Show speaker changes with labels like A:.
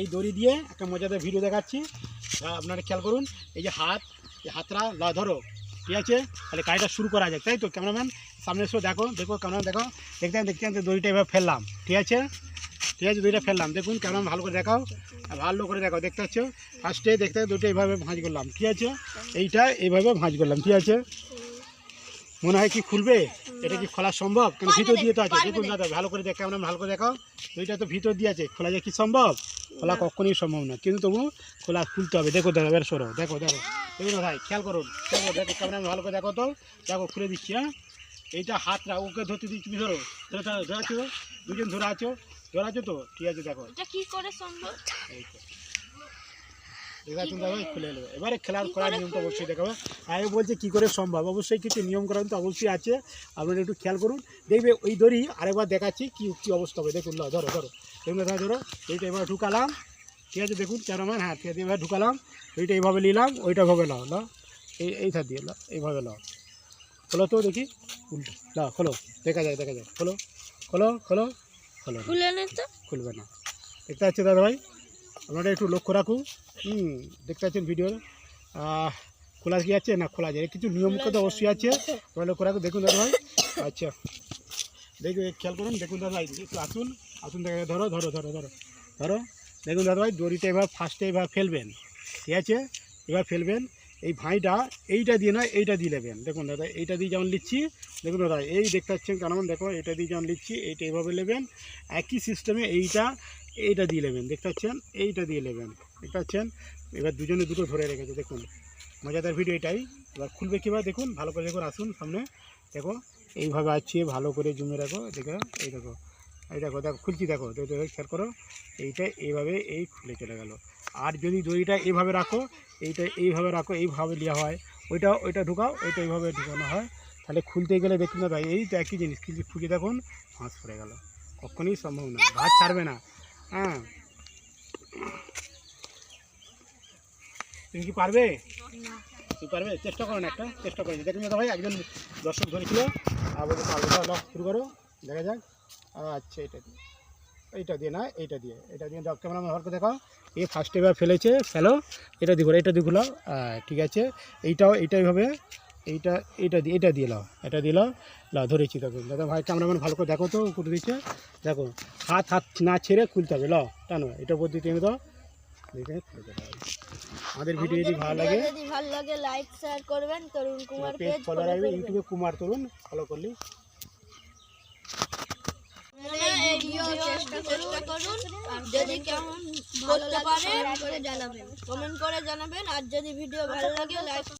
A: এই দড়ি দিয়ে একটা মজাদার ভিডিও দেখাচ্ছি। আপনারা খেয়াল করুন, এই যে হাত, এই হাতটা ধরো, ঠিক আছে? তাহলে কাজটা শুরু করা যাক, তাই তো? ক্যামেরাম্যান সামনে এসো দেখো দেখো ক্যামেরাম্যান দেখো। দেখতে দেখতে দড়িটা এভাবে ফেললাম, ঠিক আছে? ঠিক আছে, দড়িটা ফেললাম। দেখুন ক্যামেরাম্যান ভালো করে দেখাও ভালো করে দেখাও, দেখতে পাচ্ছ? ফার্স্টে দেখতে দুটো এইভাবে ভাঁজ করলাম, ঠিক আছে? এইটা এইভাবে ভাঁজ করলাম, ঠিক আছে? মনে হয় কি খুলবে? এটা কি খোলা সম্ভব? কেন ভিতর দিয়ে তো আছে। দেখুন দাদা ভালো করে দেখো আমরা ভালো করে দেখাও। ওইটা তো ভিতর দিয়ে আছে। খোলা যায় কি সম্ভব? খোলা কখনই সম্ভব না। কিন্তু তবু খোলা খুলতে হবে। দেখো দাদা বের সরো। দেখো দেখো। দেখুন ভাই খেয়াল করুন। দেখো দেখো ক্যামেরা ভালো করে দেখো তো। দেখো খুলে দিচ্ছি হ্যাঁ? এইটা হাতটা ওকে ধরতে দিচ্ছি তুমি ধরো। ধরো ধরো ধরে আছো দুজন ধরে আছো। ধরে আছো তো? ঠিক আছে দেখো।
B: এটা কি করে সম্ভব?
A: এই তো। এবার তুমি দেখো খুলে নেবে। এবারে খেলার করার নিয়ম তো অবশ্যই দেখাবো। আগে বলছে কী করে সম্ভব? অবশ্যই কিছু নিয়ম নিয়মকানুন তো অবশ্যই আছে। আপনারা একটু খেয়াল করুন। দেখবে ওই দড়ি আরেকবার দেখাচ্ছি কী কী অবস্থা হবে। দেখুন ধরো ধরো। দেখুন ধরো ধরো। এইটা এবার ঢুকালাম। ঠিক আছে দেখুন ক্যামেরাম্যান হ্যাঁ ঠিক আছে এবার ঢুকালাম। ওইটা এইভাবে নিলাম ওইটা ভাবে নাও না এই এইটা দিয়ে নাও এইভাবে নাও খোলো তো দেখি। উল্টো। নাও খোলো। দেখা যায় দেখা যায়। খোলো খোলো খোলো খোলো। না।
B: নে
A: খুলবে না। দেখতে পাচ্ছেন দাদা ভাই আপনারা একটু লক্ষ্য রাখুন। হুম, দেখতে পাচ্ছেন ভিডিও খোলা কি আছে? না, খোলা যায় কিছু নিয়ম তো অবশ্যই আছে। আপনারা লক্ষ্য রাখুন, দেখুন দাদা ভাই। আচ্ছা। দেখুন খেয়াল করুন, দেখুন দাদা ভাই, একটু আসুন। আসুন দেখা, ধরো ধরো ধরো ধরো ধরো। দেখুন দাদা ভাই, দড়িটা এবার ফার্স্টে এবার ফেলবেন। ঠিক আছে? এবার ফেলবেন। এই ভাঁইটা এইটা দিয়ে না এইটা দিয়ে নেবেন। দেখুন দাদা, এইটা দিয়ে যেমন নিচ্ছি, দেখুন দাদা এই দেখতে পাচ্ছেন কেমন? দেখো এটা দিয়ে যেমন নিচ্ছি, এইটা এইভাবে নেবেন। একই সিস্টেমে এইটা এইটা দিয়ে নেবেন দেখতে পাচ্ছেন এইটা দিয়ে নেবেন দেখতে পাচ্ছেন এবার দুজনে দুটো ধরে রেখেছে, দেখুন। মজাদার ভিডিও এটাই। এবার খুলবে কীভাবে, দেখুন, ভালো করে দেখুন, আসুন সামনে। দেখো, এইভাবে আছে ভালো করে জমে রাখো, দেখো, এই দেখো এই দেখো দেখো, খুলছি, দেখো খেয়াল করো, এইটা এইভাবে এই খুলে চলে গেল। আর যদি দড়িটা এইভাবে রাখো, এইটা এইভাবে রাখো, এইভাবে নেওয়া হয়, ওইটা ওইটা ঢুকাও, ওইটা এইভাবে ঢুকানো হয়। তাহলে খুলতে গেলে দেখুন না এই তো একই জিনিস, কিন্তু খুঁজে দেখুন, ফাঁস পড়ে গেল। কখনই সম্ভব না, ভাত ছাড়বে না। হ্যাঁ তুমি কি পারবে? তুমি পারবে? চেষ্টা করো না একটা চেষ্টা করে। দেখুন দাদা ভাই একজন দর্শক ধরেছিল। আর বলতে পারবে শুরু করো। দেখা যাক। আচ্ছা এটা দিয়ে। এইটা দিয়ে না এইটা দিয়ে। এটা দিয়ে দাও ক্যামেরা হরকে দেখাও। এ ফার্স্ট এবার ফেলেছে ফেলো। এটা দিয়ে এটা দিয়ে ঘুরাও। ঠিক আছে। এইটাও এইটাই হবে। এইটা এইটা দিয়ে এটা দিয়ে লাও। এটা দিয়ে লাও। লাও ধরেছি দেখো। দাদা ভাই ক্যামেরাম্যান ভালো করে দেখো তো করে দিচ্ছে দেখো। হাত হাত না ছেড়ে খুলতে হবে ল টানো এটা পদ্ধতি দেখে খুলে দেবে। আমাদের ভিডিও যদি ভালো লাগে
B: যদি ভালো লাগে লাইক শেয়ার করবেন। Tarun Kumar
A: page
B: page
A: follow রাখবে ইউটিউবে কুমার তরুণ ফলো করলি।
B: ভিডিও চেষ্টা চেষ্টা করুন। যদি কেমন করতে পারেন জানাবেন। কমেন্ট করে জানাবেন। আর যদি ভিডিও ভালো লাগে লাইক